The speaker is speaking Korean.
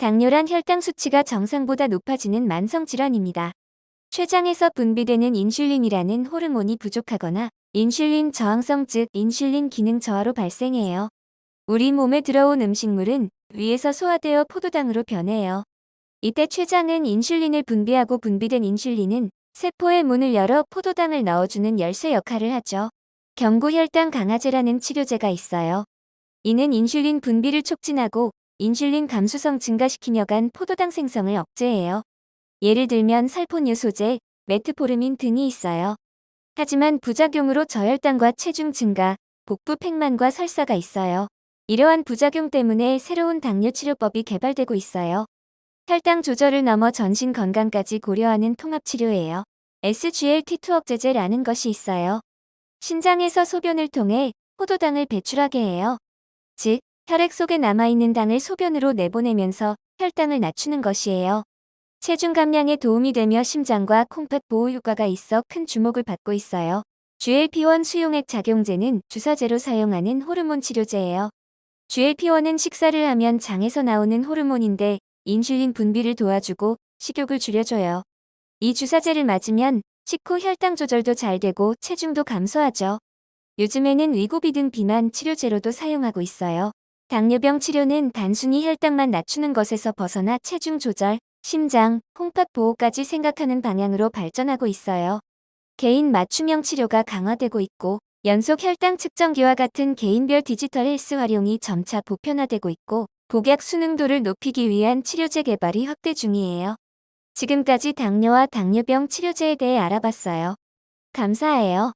당뇨란 혈당 수치가 정상보다 높아지는 만성 질환입니다. 췌장에서 분비되는 인슐린이라는 호르몬이 부족하거나 인슐린 저항성 즉 인슐린 기능 저하로 발생해요. 우리 몸에 들어온 음식물은 위에서 소화되어 포도당으로 변해요. 이때 췌장은 인슐린을 분비하고 분비된 인슐린은 세포의 문을 열어 포도당을 넣어주는 열쇠 역할을 하죠. 경구혈당 강화제라는 치료제가 있어요. 이는 인슐린 분비를 촉진하고 인슐린 감수성 증가시키며 간 포도당 생성을 억제해요. 예를 들면 살포뇨 소제, 메트포르민 등이 있어요. 하지만 부작용으로 저혈당과 체중 증가, 복부 팽만과 설사가 있어요. 이러한 부작용 때문에 새로운 당뇨 치료법이 개발되고 있어요. 혈당 조절을 넘어 전신 건강까지 고려하는 통합 치료예요. SGLT2 억제제라는 것이 있어요. 신장에서 소변을 통해 포도당을 배출하게 해요. 즉, 혈액 속에 남아있는 당을 소변으로 내보내면서 혈당을 낮추는 것이에요. 체중 감량에 도움이 되며 심장과 콩팥 보호 효과가 있어 큰 주목을 받고 있어요. GLP-1 수용액 작용제는 주사제로 사용하는 호르몬 치료제예요. GLP-1은 식사를 하면 장에서 나오는 호르몬인데 인슐린 분비를 도와주고 식욕을 줄여줘요. 이 주사제를 맞으면 식후 혈당 조절도 잘 되고 체중도 감소하죠. 요즘에는 위고비 등 비만 치료제로도 사용하고 있어요. 당뇨병 치료는 단순히 혈당만 낮추는 것에서 벗어나 체중 조절, 심장, 콩팥 보호까지 생각하는 방향으로 발전하고 있어요. 개인 맞춤형 치료가 강화되고 있고 연속 혈당 측정기와 같은 개인별 디지털 헬스 활용이 점차 보편화되고 있고 복약 수능도를 높이기 위한 치료제 개발이 확대 중이에요. 지금까지 당뇨와 당뇨병 치료제에 대해 알아봤어요. 감사해요.